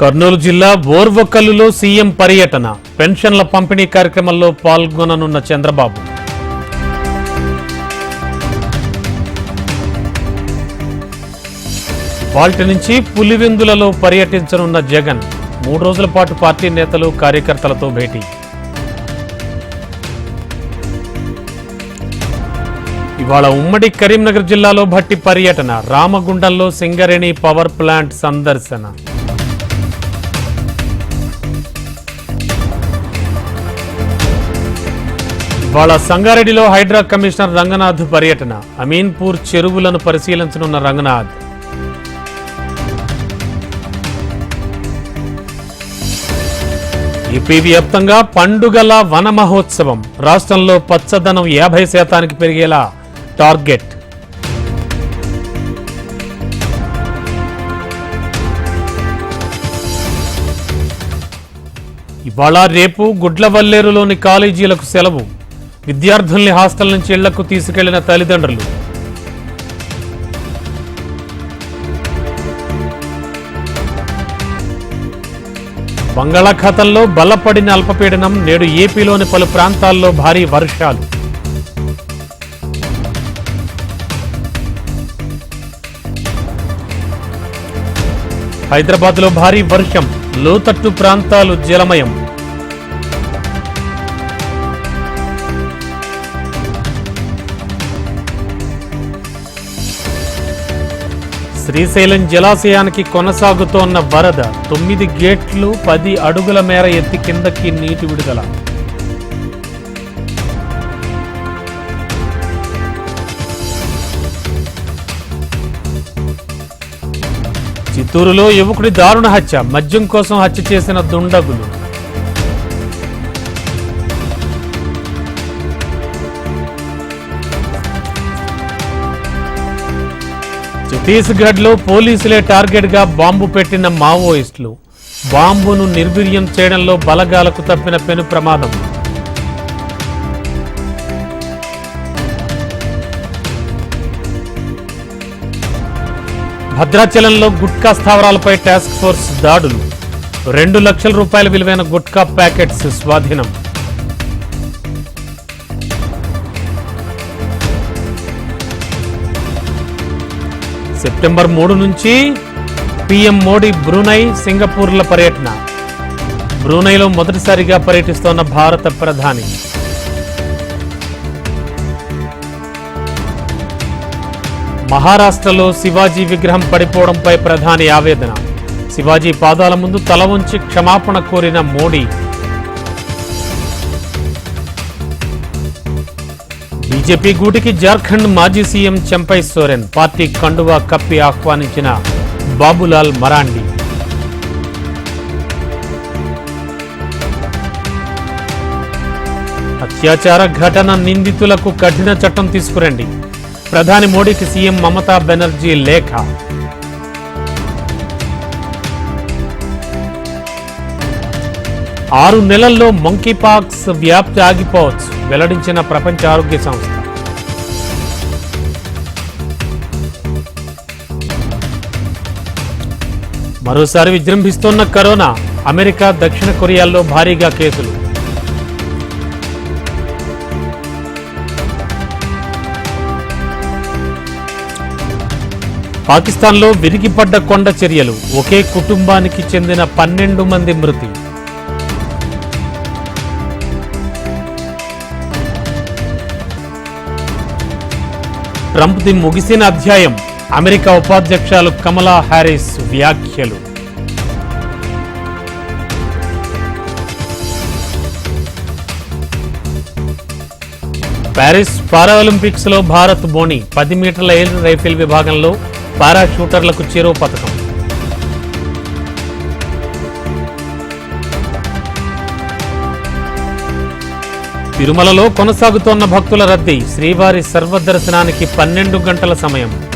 కర్నూలు జిల్లా బోర్వకల్లులో సీఎం పర్యటన. పెన్షన్ల పంపిణీ కార్యక్రమంలో పాల్గొననున్న చంద్రబాబు. పాల్టి నుంచి పులివెందులలో పర్యటించనున్న జగన్. మూడు రోజుల పాటు పార్టీ నేతలు కార్యకర్తలతో భేటీ. ఇవాళ ఉమ్మడి కరీంనగర్ జిల్లాలో భట్టి పర్యటన. రామగుండంలో సింగరేణి పవర్ ప్లాంట్ సందర్శన. ఇవాళ సంగారెడ్డిలో హైడ్రా కమిషనర్ రంగనాథ్ పర్యటన. అమీన్పూర్ చెరువులను పరిశీలించనున్న రంగనాథ్. ఏపీ వ్యాప్తంగా పండుగల వన మహోత్సవం. రాష్ట్రంలో పచ్చదనం యాభై శాతానికి పెరిగేలా టార్గెట్. ఇవాళ రేపు గుడ్లవల్లేరులోని కాలేజీలకు సెలవు. విద్యార్థుల్ని హాస్టల్ నుంచి ఇళ్ళకు తీసుకెళ్ళిన తల్లిదండ్రులు. బంగాళాఖాతంలో బలపడిన అల్పపీడనం నేడు ఏపీలోని పలు ప్రాంతాల్లో భారీ వర్షాలు. హైదరాబాద్లో భారీ వర్షం లోతట్టు ప్రాంతాలు జలమయం. శ్రీశైలం జలాశయానికి కొనసాగుతోన్న వరద తొమ్మిది గేట్లు పది అడుగుల మేర ఎత్తి కిందకి నీటి విడుదల. చిత్తూరులో యువకుడి దారుణ హత్య. మద్యం కోసం హత్య చేసిన దుండగులు. ఛత్తీస్గఢ్లో పోలీసులే టార్గెట్గా బాంబు పెట్టిన మావోయిస్టులు. బాంబును నిర్వీర్యం చేయడంలో బలగాలకు తప్పిన పెను ప్రమాదం. భద్రాచలంలో గుట్కా స్థావరాలపై టాస్క్ ఫోర్స్ దాడులు. రెండు లక్షల రూపాయల విలువైన గుట్కా ప్యాకెట్స్ స్వాధీనం. సెప్టెంబర్ మూడు నుంచి పీఎం మోడీ బ్రూనై సింగపూర్ల పర్యటన. బ్రూనైలో మొదటిసారిగా పర్యటిస్తోన్న భారత ప్రధాని. మహారాష్ట్రలో శివాజీ విగ్రహం పడిపోవడంపై ప్రధాని ఆవేదన. శివాజీ పాదాల ముందు తల వంచి క్షమాపణ కోరిన మోడీ. బీజేపీ గూటికి జార్ఖండ్ మాజీ సీఎం చెంపై సోరెన్. పార్టీ కండువా కప్పి ఆహ్వానించిన బాబులాల్ మరాండి. అత్యాచార ఘటన నిందితులకు కఠిన చట్టం తీసుకురండి. ప్రధాని మోడీకి సీఎం మమతా బెనర్జీ లేఖ. ఆరు నెలల్లో మంకీపాక్స్ వ్యాప్తి ఆగిపోవచ్చు. వెల్లడించిన ప్రపంచ ఆరోగ్య సంస్థ. మరోసారి విజృంభిస్తోన్న కరోనా అమెరికా దక్షిణ కొరియాల్లో భారీగా కేసులు. పాకిస్తాన్లో విరిగిపడ్డ కొండ చర్యలు. ఒకే కుటుంబానికి చెందిన పన్నెండు మంది మృతి. ట్రంప్ది ముగిసిన అధ్యాయం. అమెరికా ఉపాధ్యక్షులు కమలా హ్యారిస్ వ్యాఖ్యలు. ప్యారిస్ పారాలింపిక్స్లో భారత్ బోని పది మీటర్ల ఎయిర్ రైఫిల్ విభాగంలో పారా షూటర్లకు పథకం తిరుమలలో కొనసాగుతోన్న భక్తుల రద్దీ శ్రీవారి సర్వదర్శనానికి పన్నెండు గంటల సమయం.